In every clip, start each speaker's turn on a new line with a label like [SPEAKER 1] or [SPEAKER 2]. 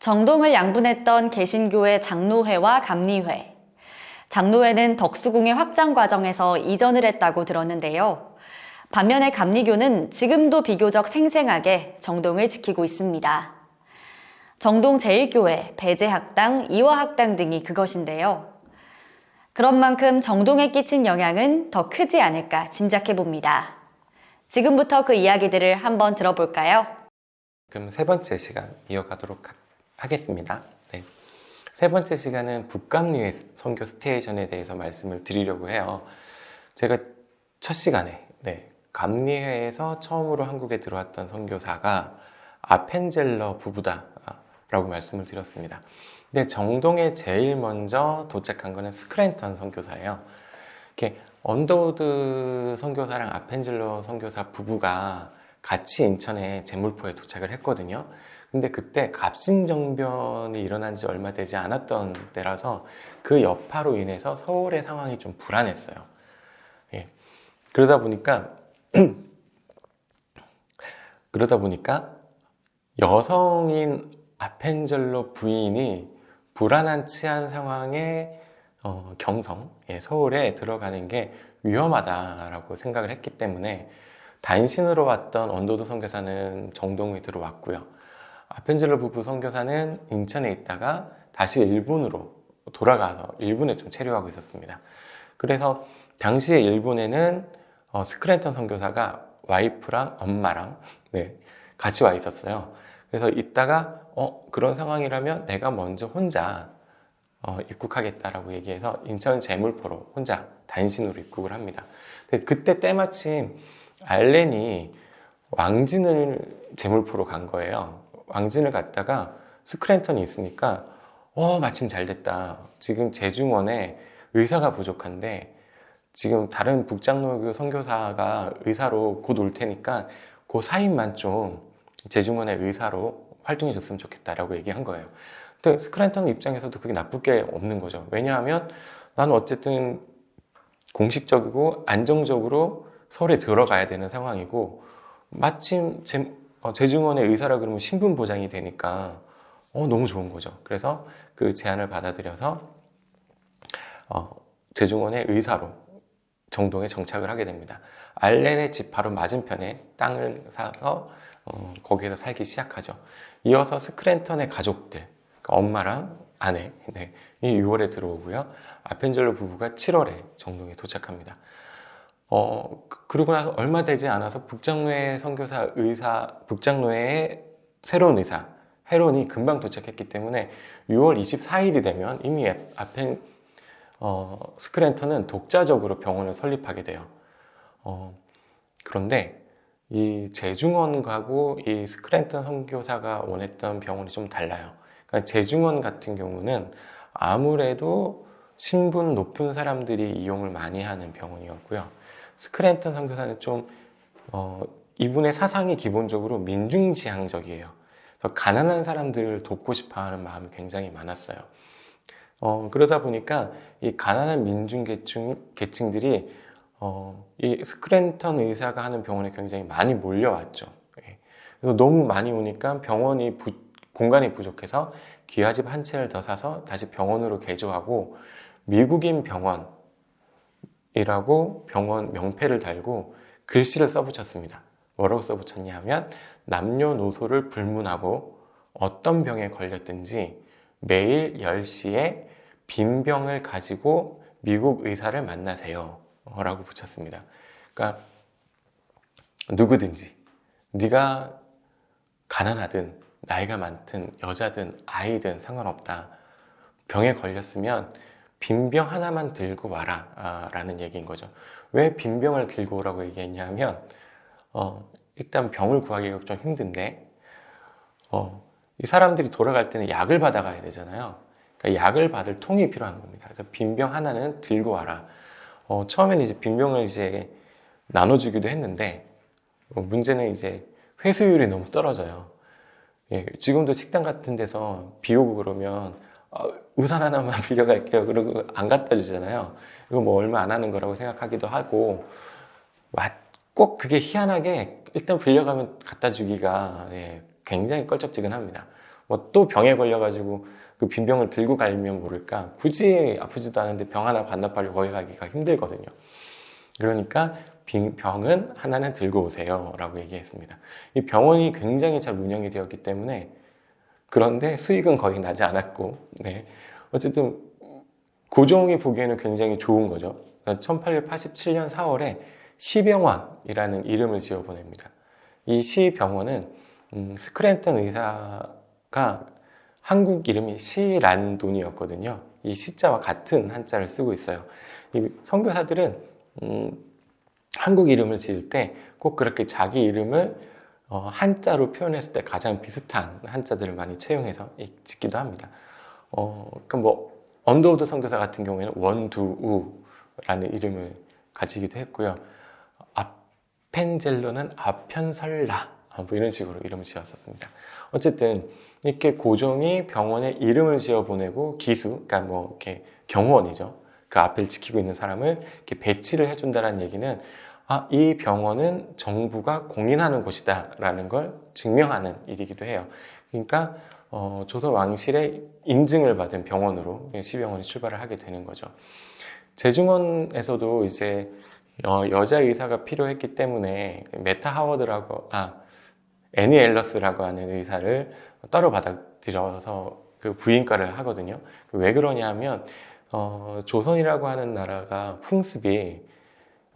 [SPEAKER 1] 정동을 양분했던 개신교의 장로회와 감리회. 장로회는 덕수궁의 확장 과정에서 이전을 했다고 들었는데요. 반면에 감리교는 지금도 비교적 생생하게 정동을 지키고 있습니다. 정동 제1교회, 배제학당, 이화학당 등이 그것인데요. 그런 만큼 정동에 끼친 영향은 더 크지 않을까 짐작해 봅니다. 지금부터 그 이야기들을 한번 들어볼까요?
[SPEAKER 2] 그럼 세 번째 시간 이어가도록 하- 하겠습니다. 네. 세 번째 시간은 북감리회 선교 스테이션에 대해서 말씀을 드리려고 해요. 제가 첫 시간에 네, 감리회에서 처음으로 한국에 들어왔던 선교사가 아펜젤러 부부다라고 말씀을 드렸습니다. 근데 정동에 제일 먼저 도착한 거는 스크랜턴 선교사예요. 이렇게 언더우드 선교사랑 아펜젤러 선교사 부부가 같이 인천에 제물포에 도착을 했거든요. 근데 그때 갑신정변이 일어난 지 얼마 되지 않았던 때라서 그 여파로 인해서 서울의 상황이 좀 불안했어요. 예. 그러다 보니까 그러다 보니까 여성인 아펜젤러 부인이 불안한 치안 상황에 어, 경성, 예, 서울에 들어가는 게 위험하다라고 생각을 했기 때문에 단신으로 왔던 언도도 선교사는 정동에 들어왔고요. 아펜젤러 부부 선교사는 인천에 있다가 다시 일본으로 돌아가서 일본에 좀 체류하고 있었습니다. 그래서 당시에 일본에는 어, 스크랜턴 선교사가 와이프랑 엄마랑 네, 같이 와 있었어요. 그래서 이따가 어, 그런 상황이라면 내가 먼저 혼자 어, 입국하겠다라고 얘기해서 인천 제물포로 혼자 단신으로 입국을 합니다. 근데 그때 때마침 알렌이 왕진을 제물포로 간 거예요. 왕진을 갔다가 스크랜턴이 있으니까 어 마침 잘 됐다. 지금 제중원에 의사가 부족한데 지금 다른 북장로교 선교사가 의사로 곧 올 테니까 그 사인만 좀 제중원의 의사로 활동해 줬으면 좋겠다라고 얘기한 거예요. 근데 스크랜턴 입장에서도 그게 나쁠 게 없는 거죠. 왜냐하면 나는 어쨌든 공식적이고 안정적으로 서울에 들어가야 되는 상황이고 마침 제, 어, 제중원의 의사라 그러면 신분 보장이 되니까 어, 너무 좋은 거죠. 그래서 그 제안을 받아들여서 어, 제중원의 의사로 정동에 정착을 하게 됩니다. 알렌의 집 바로 맞은편에 땅을 사서 어, 거기에서 살기 시작하죠. 이어서 스크랜턴의 가족들, 그러니까 엄마랑 아내, 네, 이 6월에 들어오고요. 아펜젤로 부부가 7월에 정동에 도착합니다. 어, 그- 그러고 나서 얼마 되지 않아서 북장로회 선교사 의사, 북장로회의 새로운 의사, 헤론이 금방 도착했기 때문에 6월 24일이 되면 이미 아펜, 어, 스크랜턴은 독자적으로 병원을 설립하게 돼요. 어, 그런데 이 재중원하고 이 스크랜턴 선교사가 원했던 병원이 좀 달라요. 그러니까 재중원 같은 경우는 아무래도 신분 높은 사람들이 이용을 많이 하는 병원이었고요. 스크랜턴 선교사는 좀 어, 이분의 사상이 기본적으로 민중지향적이에요. 그래서 가난한 사람들을 돕고 싶어하는 마음이 굉장히 많았어요. 어, 그러다 보니까 이 가난한 민중 계층, 계층들이 어, 이 스크랜턴 의사가 하는 병원에 굉장히 많이 몰려왔죠. 예. 그래서 너무 많이 오니까 병원이 부- 공간이 부족해서 기와집 한 채를 더 사서 다시 병원으로 개조하고 미국인 병원 이라고 병원 명패를 달고 글씨를 써붙였습니다. 뭐라고 써붙였냐 하면 남녀노소를 불문하고 어떤 병에 걸렸든지 매일 10시에 빈 병을 가지고 미국 의사를 만나세요. 라고 붙였습니다. 그러니까 누구든지 네가 가난하든 나이가 많든 여자든 아이든 상관없다. 병에 걸렸으면 빈병 하나만 들고 와라 아, 라는 얘기인 거죠. 왜 빈병을 들고 오라고 얘기했냐면 어, 일단 병을 구하기가 좀 힘든데 어, 이 사람들이 돌아갈 때는 약을 받아가야 되잖아요. 그러니까 약을 받을 통이 필요한 겁니다. 그래서 빈병 하나는 들고 와라. 어, 처음에는 이제 빈병을 이제 나눠주기도 했는데 어, 문제는 이제 회수율이 너무 떨어져요. 예, 지금도 식당 같은 데서 비 오고 그러면 어, 우산 하나만 빌려갈게요. 그러고 안 갖다 주잖아요. 이거 뭐 얼마 안 하는 거라고 생각하기도 하고 와, 꼭 그게 희한하게 일단 빌려가면 갖다 주기가 예, 굉장히 껄쩍지근합니다. 뭐 또 병에 걸려가지고 그 빈병을 들고 가면 모를까 굳이 아프지도 않은데 병 하나 반납하려고 거기 가기가 힘들거든요. 그러니까 빈- 병은 하나는 들고 오세요 라고 얘기했습니다. 이 병원이 굉장히 잘 운영이 되었기 때문에 그런데 수익은 거의 나지 않았고 네. 어쨌든 고종이 보기에는 굉장히 좋은 거죠. 1887년 4월에 시병원이라는 이름을 지어 보냅니다. 이 시병원은 음, 스크랜턴 의사가 한국 이름이 시란돈이었거든요. 이 시자와 같은 한자를 쓰고 있어요. 이 선교사들은 음, 한국 이름을 지을 때 꼭 그렇게 자기 이름을 어, 한자로 표현했을 때 가장 비슷한 한자들을 많이 채용해서 이- 짓기도 합니다. 어, 그뭐 언더우드 선교사 같은 경우에는 원두우라는 이름을 가지기도 했고요. 아펜젤로는 아편설라 아, 뭐 이런 식으로 이름을 지었었습니다. 어쨌든 이렇게 고종이 병원에 이름을 지어 보내고 기수, 그러니까 뭐 이렇게 경호원이죠. 그 앞을 지키고 있는 사람을 이렇게 배치를 해준다는 얘기는 아, 이 병원은 정부가 공인하는 곳이다라는 걸 증명하는 일이기도 해요. 그러니까 어, 조선 왕실의 인증을 받은 병원으로 시병원이 출발을 하게 되는 거죠. 재중원에서도 이제 어, 여자 의사가 필요했기 때문에 메타 하워드라고 아 애니 앨러스라고 하는 의사를 따로 받아들여서 그 부인과를 하거든요. 왜 그러냐면 어, 조선이라고 하는 나라가 풍습이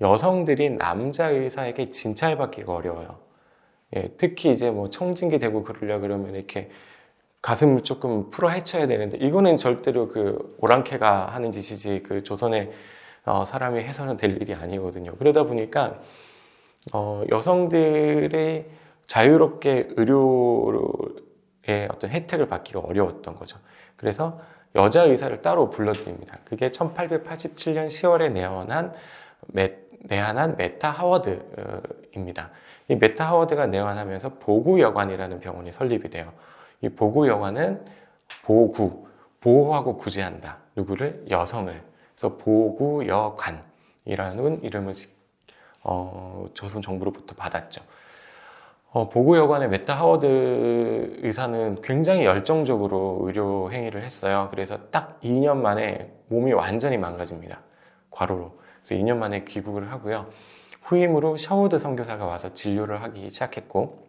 [SPEAKER 2] 여성들이 남자 의사에게 진찰받기가 어려워요. 예, 특히 이제 뭐 청진기 대고 그러려 그러면 이렇게 가슴을 조금 풀어 헤쳐야 되는데 이거는 절대로 그 오랑캐가 하는 짓이지 그 조선의 어, 사람이 해서는 될 일이 아니거든요. 그러다 보니까 어, 여성들의 자유롭게 의료의 어떤 혜택을 받기가 어려웠던 거죠. 그래서 여자 의사를 따로 불러드립니다. 그게 1887년 10월에 내원한 메, 내한한 메타 하워드입니다. 이 메타 하워드가 내원하면서 보구 여관이라는 병원이 설립이 돼요. 이 보구 여관은 보구, 보호하고 구제한다. 누구를? 여성을. 그래서 보구 여관이라는 이름을 어, 조선 정부로부터 받았죠. 어, 보구 여관의 메타 하워드 의사는 굉장히 열정적으로 의료 행위를 했어요. 그래서 딱 2년 만에 몸이 완전히 망가집니다. 과로로. 그래서 2년 만에 귀국을 하고요. 후임으로 샤우드 선교사가 와서 진료를 하기 시작했고,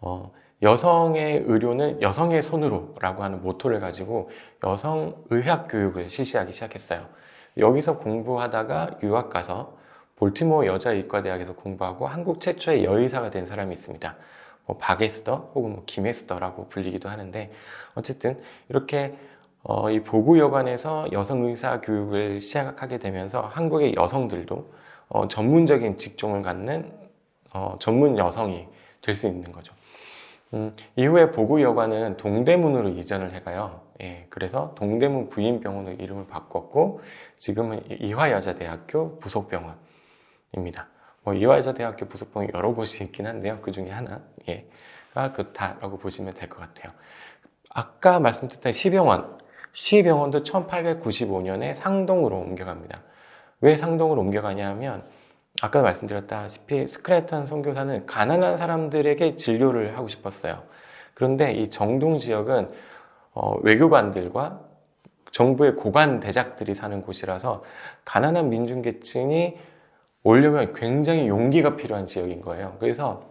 [SPEAKER 2] 어, 여성의 의료는 여성의 손으로라고 하는 모토를 가지고 여성 의학 교육을 실시하기 시작했어요. 여기서 공부하다가 유학 가서 볼티모어 여자 의과대학에서 공부하고 한국 최초의 여의사가 된 사람이 있습니다. 뭐 박에스더 혹은 뭐 김에스더라고 불리기도 하는데 어쨌든 이렇게 어, 이 보구여관에서 여성 의사 교육을 시작하게 되면서 한국의 여성들도 어, 전문적인 직종을 갖는 어, 전문 여성이 될 수 있는 거죠. 음, 이후에 보구여관은 동대문으로 이전을 해가요. 예, 그래서 동대문 부인병원으로 이름을 바꿨고 지금은 이화여자대학교 부속병원입니다. 뭐 이화여자대학교 부속병원 여러 곳이 있긴 한데요. 그 중에 하나, 예, 가 그렇다라고 보시면 될 것 같아요. 아까 말씀드렸던 시병원, 시병원도 1895년에 상동으로 옮겨갑니다. 왜 상동으로 옮겨가냐 하면 아까 말씀드렸다시피 스크래턴 선교사는 가난한 사람들에게 진료를 하고 싶었어요. 그런데 이 정동 지역은 어, 외교관들과 정부의 고관 대작들이 사는 곳이라서 가난한 민중계층이 오려면 굉장히 용기가 필요한 지역인 거예요. 그래서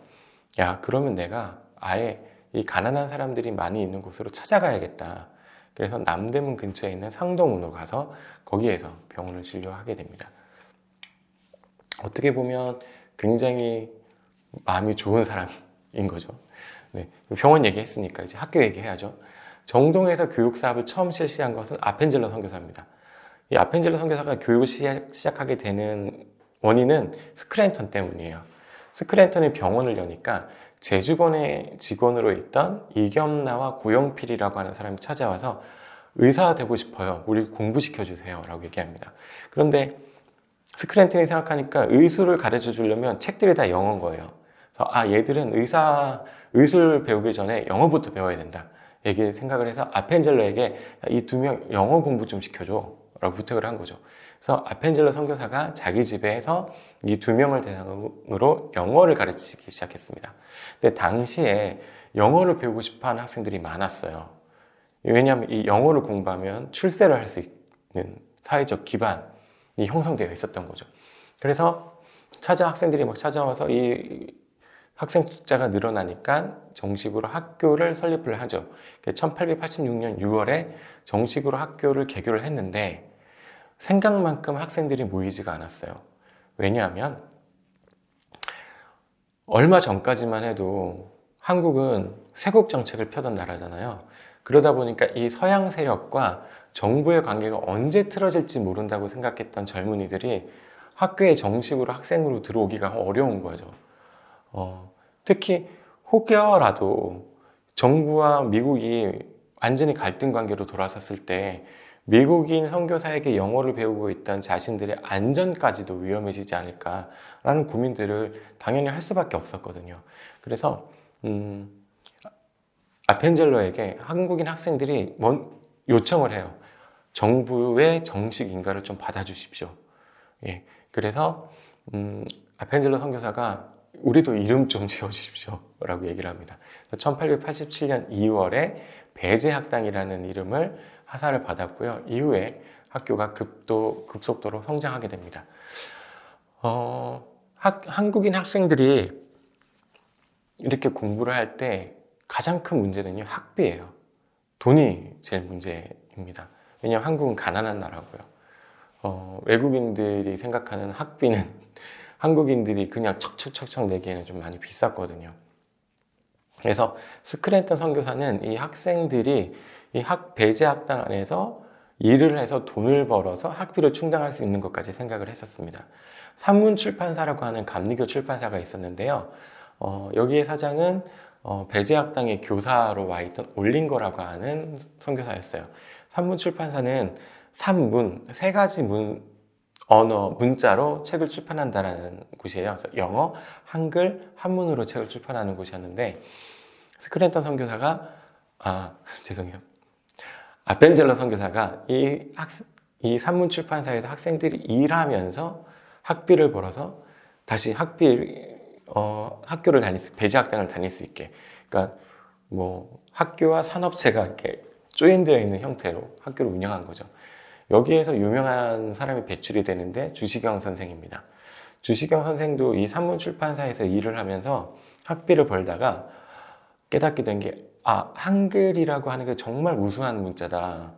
[SPEAKER 2] 야 그러면 내가 아예 이 가난한 사람들이 많이 있는 곳으로 찾아가야겠다. 그래서 남대문 근처에 있는 상동으로 가서 거기에서 병원을 진료하게 됩니다. 어떻게 보면 굉장히 마음이 좋은 사람인 거죠. 네, 병원 얘기했으니까 이제 학교 얘기해야죠. 정동에서 교육 사업을 처음 실시한 것은 아펜젤러 선교사입니다. 이 아펜젤러 선교사가 교육을 시작, 시작하게 되는 원인은 스크랜턴 때문이에요. 스크랜턴이 병원을 여니까 제주건의 직원으로 있던 이겸나와 고영필이라고 하는 사람이 찾아와서 의사 되고 싶어요. 우리 공부시켜 주세요. 라고 얘기합니다. 그런데 스크랜턴이 생각하니까 의술을 가르쳐 주려면 책들이 다 영어인 거예요. 그래서 아 얘들은 의사 의술 배우기 전에 영어부터 배워야 된다. 얘기를 생각을 해서 아펜젤러에게 이 두 명 영어 공부 좀 시켜줘. 라고 부탁을 한 거죠. 그래서 아펜젤러 선교사가 자기 집에서 이 두 명을 대상으로 영어를 가르치기 시작했습니다. 근데 당시에 영어를 배우고 싶어 하는 학생들이 많았어요. 왜냐하면 이 영어를 공부하면 출세를 할 수 있는 사회적 기반이 형성되어 있었던 거죠. 그래서 찾아 학생들이 막 찾아와서 이 학생 숫자가 늘어나니까 정식으로 학교를 설립을 하죠. 1886년 6월에 정식으로 학교를 개교를 했는데 생각만큼 학생들이 모이지가 않았어요. 왜냐하면 얼마 전까지만 해도 한국은 세국 정책을 펴던 나라잖아요. 그러다 보니까 이 서양 세력과 정부의 관계가 언제 틀어질지 모른다고 생각했던 젊은이들이 학교에 정식으로 학생으로 들어오기가 어려운 거죠. 어, 특히 혹여라도 정부와 미국이 완전히 갈등 관계로 돌아섰을 때 미국인 선교사에게 영어를 배우고 있던 자신들의 안전까지도 위험해지지 않을까라는 고민들을 당연히 할 수밖에 없었거든요. 그래서 음, 아펜젤로에게 한국인 학생들이 뭔 요청을 해요. 정부의 정식 인가를 좀 받아주십시오. 예, 그래서 음, 아펜젤로 선교사가 우리도 이름 좀 지어주십시오 라고 얘기를 합니다. 1887년 2월에 배제학당이라는 이름을 하사를 받았고요. 이후에 학교가 급도 급속도로 성장하게 됩니다. 어, 학, 한국인 학생들이 이렇게 공부를 할 때 가장 큰 문제는요 학비예요. 돈이 제일 문제입니다. 왜냐하면 한국은 가난한 나라고요. 어, 외국인들이 생각하는 학비는 한국인들이 그냥 척척척척 내기에는 좀 많이 비쌌거든요. 그래서 스크랜턴 선교사는 이 학생들이 이 학 배제 학당 안에서 일을 해서 돈을 벌어서 학비를 충당할 수 있는 것까지 생각을 했었습니다. 산문 출판사라고 하는 감리교 출판사가 있었는데요. 어, 여기의 사장은 어, 배제 학당의 교사로 와 있던 올린거라고 하는 선교사였어요. 산문 출판사는 산문 세 가지 문 언어 문자로 책을 출판한다라는 곳이에요. 그래서 영어, 한글, 한문으로 책을 출판하는 곳이었는데 스크랜턴 선교사가 아 죄송해요. 아펜젤러 선교사가 이 학, 이 산문 출판사에서 학생들이 일하면서 학비를 벌어서 다시 학비 어, 학교를 다닐 수, 배제학당을 다닐 수 있게. 그러니까 뭐 학교와 산업체가 이렇게 조인되어 있는 형태로 학교를 운영한 거죠. 여기에서 유명한 사람이 배출이 되는데 주시경 선생입니다. 주시경 선생도 이 산문 출판사에서 일을 하면서 학비를 벌다가 깨닫게 된 게, 아, 한글이라고 하는 게 정말 우수한 문자다.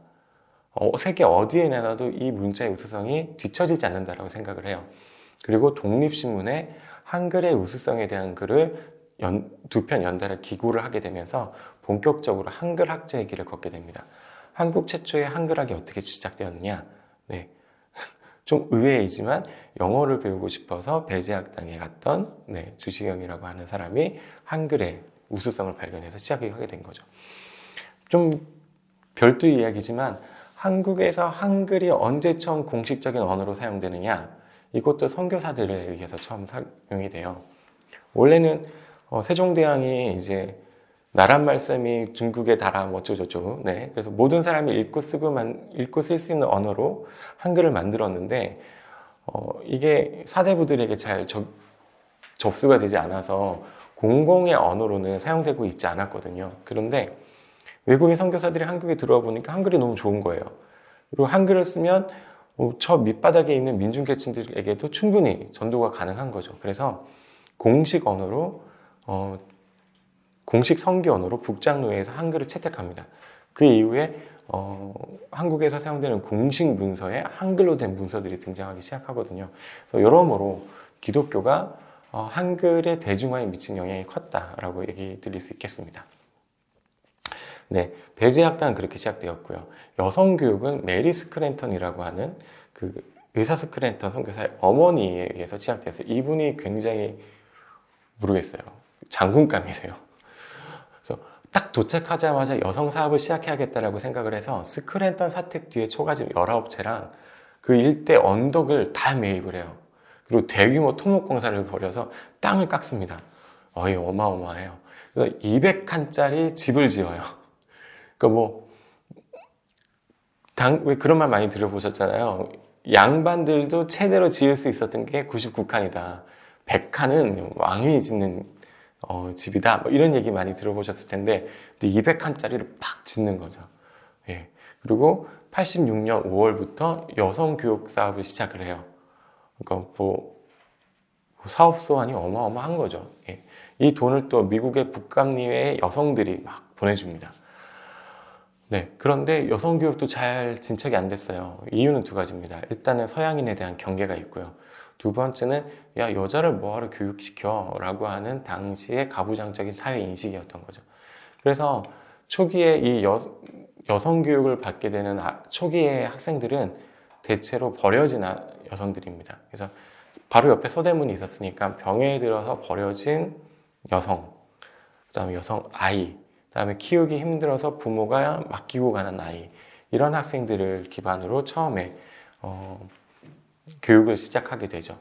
[SPEAKER 2] 어, 세계 어디에 내놔도 이 문자의 우수성이 뒤처지지 않는다라고 생각을 해요. 그리고 독립신문에 한글의 우수성에 대한 글을 두 편 연달아 기고를 하게 되면서 본격적으로 한글 학자의 길을 걷게 됩니다. 한국 최초의 한글학이 어떻게 시작되었느냐? 네. 좀 의외이지만 영어를 배우고 싶어서 배제학당에 갔던 네, 주시경이라고 하는 사람이 한글의 우수성을 발견해서 시작하게 된 거죠. 좀 별도 이야기지만 한국에서 한글이 언제 처음 공식적인 언어로 사용되느냐? 이것도 선교사들에 의해서 처음 사용이 돼요. 원래는 어, 세종대왕이 이제 나란 말씀이 중국에 달아 뭐 어쩌고저쩌고 네 그래서 모든 사람이 읽고 쓰고 만 읽고 쓸 수 있는 언어로 한글을 만들었는데 어, 이게 사대부들에게 잘 접, 접수가 되지 않아서 공공의 언어로는 사용되고 있지 않았거든요. 그런데 외국인 선교사들이 한국에 들어와 보니까 한글이 너무 좋은 거예요. 그리고 한글을 쓰면 어, 저 밑바닥에 있는 민중계층들에게도 충분히 전도가 가능한 거죠. 그래서 공식 언어로 어, 공식 성기 언어로 북장로에서 한글을 채택합니다. 그 이후에 어, 한국에서 사용되는 공식 문서에 한글로 된 문서들이 등장하기 시작하거든요. 그래서 여러모로 기독교가 어, 한글의 대중화에 미친 영향이 컸다라고 얘기 드릴 수 있겠습니다. 네, 배제학당은 그렇게 시작되었고요. 여성교육은 메리 스크랜턴이라고 하는 그 의사 스크랜턴 선교사의 어머니에 의해서 시작되었어요. 이분이 굉장히 모르겠어요. 장군감이세요. 딱 도착하자마자 여성 사업을 시작해야겠다라고 생각을 해서 스크랜턴 사택 뒤에 초가집 19채랑 그 일대 언덕을 다 매입을 해요. 그리고 대규모 토목 공사를 벌여서 땅을 깎습니다. 어이 어마어마해요. 그래서 200칸짜리 집을 지어요. 그러니까 뭐, 당, 왜 그런 말 많이 들어보셨잖아요. 양반들도 최대로 지을 수 있었던 게 99칸이다. 100칸은 왕이 짓는 어, 집이다. 뭐 이런 얘기 많이 들어보셨을 텐데 200칸짜리를 팍 짓는 거죠. 예. 그리고 86년 5월부터 여성 교육 사업을 시작을 해요. 그러니까 뭐 사업 소환이 어마어마한 거죠. 예. 이 돈을 또 미국의 북감리의 여성들이 막 보내줍니다. 네. 그런데 여성 교육도 잘 진척이 안 됐어요. 이유는 두 가지입니다. 일단은 서양인에 대한 경계가 있고요. 두 번째는 야 여자를 뭐하러 교육시켜라고 하는 당시의 가부장적인 사회 인식이었던 거죠. 그래서 초기에 이 여, 여성 교육을 받게 되는 아- 초기의 학생들은 대체로 버려진 아- 여성들입니다. 그래서 바로 옆에 서대문이 있었으니까 병에 들어서 버려진 여성, 그다음에 여성 아이, 그다음에 키우기 힘들어서 부모가 맡기고 가는 아이 이런 학생들을 기반으로 처음에 어, 교육을 시작하게 되죠.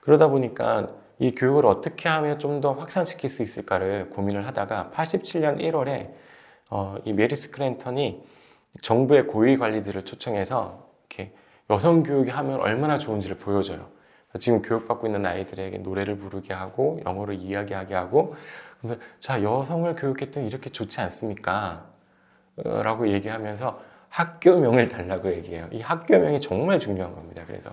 [SPEAKER 2] 그러다 보니까 이 교육을 어떻게 하면 좀 더 확산시킬 수 있을까를 고민을 하다가 87년 1월에 어, 이 메리스 크랜턴이 정부의 고위 관리들을 초청해서 이렇게 여성 교육이 하면 얼마나 좋은지를 보여줘요. 지금 교육받고 있는 아이들에게 노래를 부르게 하고 영어로 이야기하게 하고 자 여성을 교육했더니 이렇게 좋지 않습니까? 어, 라고 얘기하면서 학교명을 달라고 얘기해요. 이 학교명이 정말 중요한 겁니다. 그래서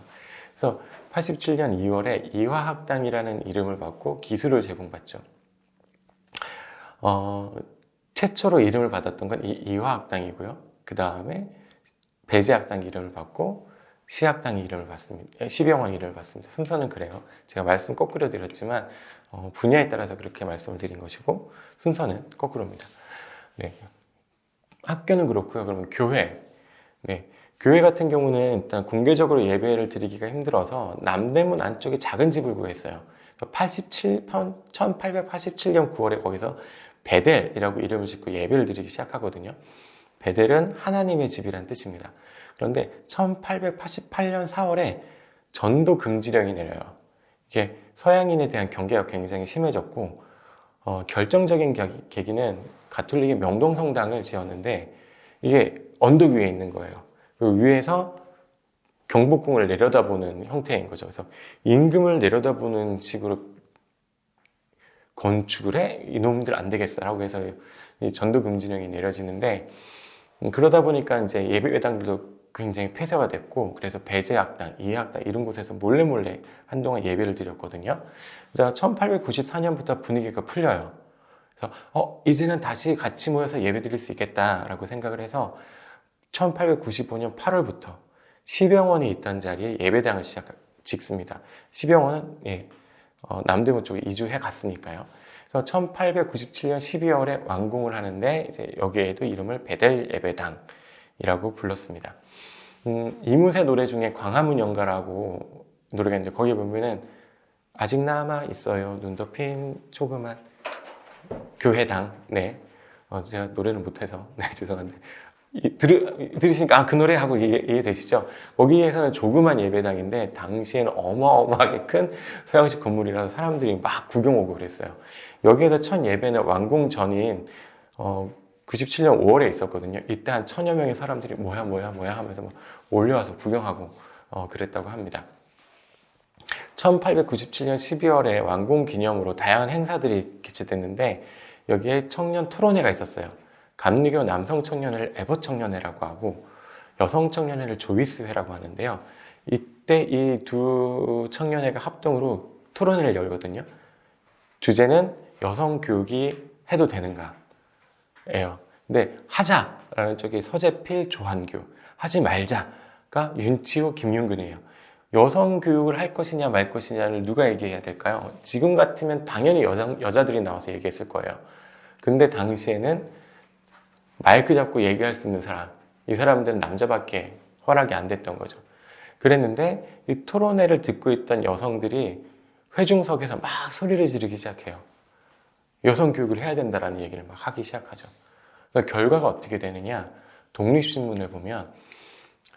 [SPEAKER 2] 그래서 87년 2월에 이화학당이라는 이름을 받고 기술을 제공받죠. 어, 최초로 이름을 받았던 건 이, 이화학당이고요. 그 다음에 배제학당 이름을 받고 시학당 이름을 받습니다. 시병원 이름을 받습니다. 순서는 그래요. 제가 말씀 거꾸로 드렸지만 어, 분야에 따라서 그렇게 말씀을 드린 것이고 순서는 거꾸로입니다. 네. 학교는 그렇고요. 그러면 교회. 네. 교회 같은 경우는 일단 공개적으로 예배를 드리기가 힘들어서 남대문 안쪽에 작은 집을 구했어요. 87, 1887년 9월에 거기서 베델이라고 이름을 짓고 예배를 드리기 시작하거든요. 베델은 하나님의 집이란 뜻입니다. 그런데 1888년 4월에 전도 금지령이 내려요. 이게 서양인에 대한 경계가 굉장히 심해졌고 어, 결정적인 겨- 계기는 가톨릭의 명동성당을 지었는데 이게 언덕 위에 있는 거예요. 그 위에서 경복궁을 내려다보는 형태인 거죠. 그래서 임금을 내려다보는 식으로 건축을 해 이놈들 안 되겠어라고 해서 이 전도 금지령이 내려지는데 음, 그러다 보니까 이제 예배당들도 굉장히 폐쇄가 됐고 그래서 배제학당, 이해학당 이런 곳에서 몰래 몰래 한동안 예배를 드렸거든요. 그래서 1894년부터 분위기가 풀려요. 그래서 어 이제는 다시 같이 모여서 예배 드릴 수 있겠다라고 생각을 해서 1895년 8월부터 시병원이 있던 자리에 예배당을 시작 짓습니다. 시병원은 예, 어, 남대문 쪽에 이주해 갔으니까요. 그래서 1897년 12월에 완공을 하는데 이제 여기에도 이름을 베델 예배당이라고 불렀습니다. 음, 이무새 노래 중에 광화문 연가라고 노래가 있는데 거기 보면은 아직 남아 있어요 눈 덮인 조그만 교회당 네 어, 제가 노래는 못해서 네 죄송한데 이, 들으, 들으시니까 아, 그 노래 하고 이해, 이해 되시죠? 거기에서는 조그만 예배당인데 당시에는 어마어마하게 큰 서양식 건물이라서 사람들이 막 구경 오고 그랬어요. 여기에서 첫 예배는 완공 전인 어, 97년 5월에 있었거든요. 이때 한 천여 명의 사람들이 뭐야 뭐야 뭐야 하면서 막 몰려와서 구경하고 어, 그랬다고 합니다. 1897년 12월에 완공 기념으로 다양한 행사들이 개최됐는데 여기에 청년 토론회가 있었어요. 감리교 남성 청년회를 에버 청년회라고 하고 여성 청년회를 조이스회라고 하는데요. 이때 이 두 청년회가 합동으로 토론회를 열거든요. 주제는 여성 교육이 해도 되는가? 예요. 근데 하자라는 쪽이 서재필 조한규, 하지 말자가 윤치호 김윤근이에요. 여성 교육을 할 것이냐 말 것이냐를 누가 얘기해야 될까요? 지금 같으면 당연히 여자, 여자들이 나와서 얘기했을 거예요. 근데 당시에는 마이크 잡고 얘기할 수 있는 사람, 이 사람들은 남자밖에 허락이 안 됐던 거죠. 그랬는데 이 토론회를 듣고 있던 여성들이 회중석에서 막 소리를 지르기 시작해요. 여성 교육을 해야 된다라는 얘기를 막 하기 시작하죠. 그러니까 결과가 어떻게 되느냐? 독립신문을 보면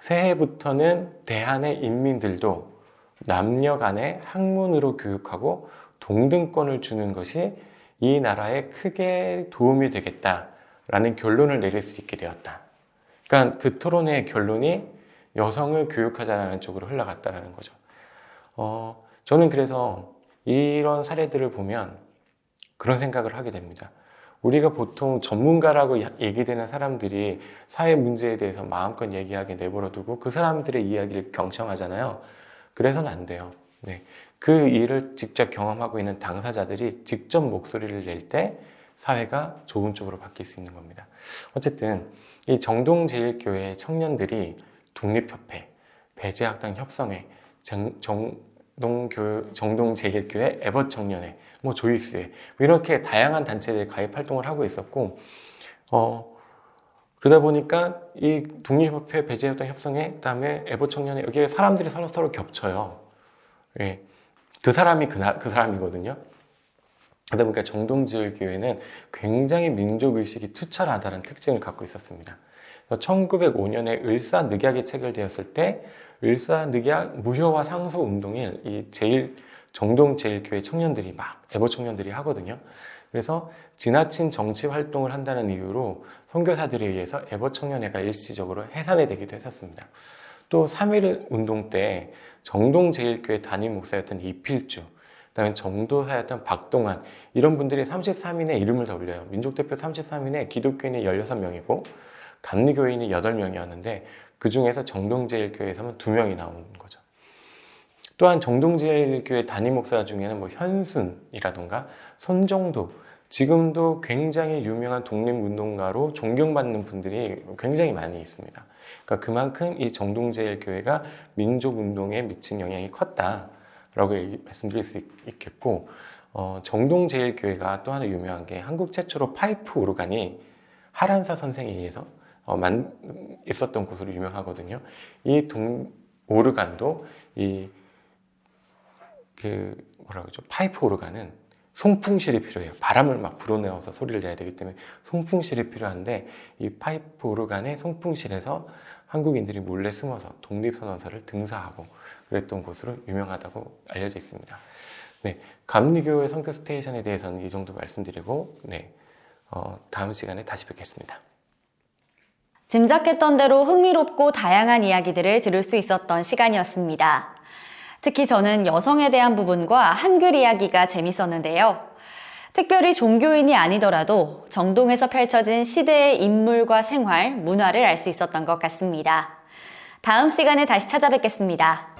[SPEAKER 2] 새해부터는 대한의 인민들도 남녀 간의 학문으로 교육하고 동등권을 주는 것이 이 나라에 크게 도움이 되겠다라는 결론을 내릴 수 있게 되었다. 그러니까 그 토론의 결론이 여성을 교육하자라는 쪽으로 흘러갔다라는 거죠. 어, 저는 그래서 이런 사례들을 보면 그런 생각을 하게 됩니다. 우리가 보통 전문가라고 야- 얘기되는 사람들이 사회 문제에 대해서 마음껏 얘기하게 내버려 두고 그 사람들의 이야기를 경청하잖아요. 그래서는 안 돼요. 네. 그 일을 직접 경험하고 있는 당사자들이 직접 목소리를 낼 때 사회가 좋은 쪽으로 바뀔 수 있는 겁니다. 어쨌든 이 정동제일교회 청년들이 독립협회, 배제학당 협성회, 정, 정 동교, 정동제일교회, 에버 청년회, 뭐 조이스회 뭐 이렇게 다양한 단체들이 가입 활동을 하고 있었고 어, 그러다 보니까 이 독립협회, 배제학당 협성회, 그다음에 에버 청년회 여기에 사람들이 서로 서로 겹쳐요. 예. 그 사람이 그, 나- 그 사람이거든요. 그러다 보니까 정동지을교회는 굉장히 민족의식이 투철하다는 특징을 갖고 있었습니다. 1905년에 을사늑약이 체결되었을 때 을사늑약 무효화 상소 운동을 이 제일 정동 제일교회 청년들이 막 애보 청년들이 하거든요. 그래서 지나친 정치 활동을 한다는 이유로 선교사들에 의해서 애보 청년회가 일시적으로 해산이 되기도 했었습니다. 또3.1 운동 때 정동 제일교회 담임 목사였던 이필주, 그다음에 정도사였던 박동환 이런 분들이 33인의 이름을 다 올려요. 민족대표 33인에 기독교인이 16명이고 감리교인이 8명이었는데 그 중에서 정동제일교회에서만 2명이 나오는 거죠. 또한 정동제일교회 담임 목사 중에는 뭐 현순이라던가 손정도 지금도 굉장히 유명한 독립운동가로 존경받는 분들이 굉장히 많이 있습니다. 그러니까 그만큼 이 정동제일교회가 민족운동에 미친 영향이 컸다 라고 얘기- 말씀드릴 수 있- 있겠고 어, 정동제일교회가 또 하나 유명한 게 한국 최초로 파이프 오르간이 하란사 선생에 의해서 어, 만, 있었던 곳으로 유명하거든요. 이 동, 오르간도 이 그 뭐라 그러죠? 파이프 오르간은 송풍실이 필요해요. 바람을 막 불어넣어서 소리를 내야 되기 때문에 송풍실이 필요한데 이 파이프 오르간의 송풍실에서 한국인들이 몰래 숨어서 독립선언서를 등사하고 그랬던 곳으로 유명하다고 알려져 있습니다. 네, 감리교회 선교 스테이션에 대해서는 이 정도 말씀드리고 네, 어, 다음 시간에 다시 뵙겠습니다.
[SPEAKER 1] 짐작했던 대로 흥미롭고 다양한 이야기들을 들을 수 있었던 시간이었습니다. 특히 저는 여성에 대한 부분과 한글 이야기가 재밌었는데요. 특별히 종교인이 아니더라도 정동에서 펼쳐진 시대의 인물과 생활, 문화를 알 수 있었던 것 같습니다. 다음 시간에 다시 찾아뵙겠습니다.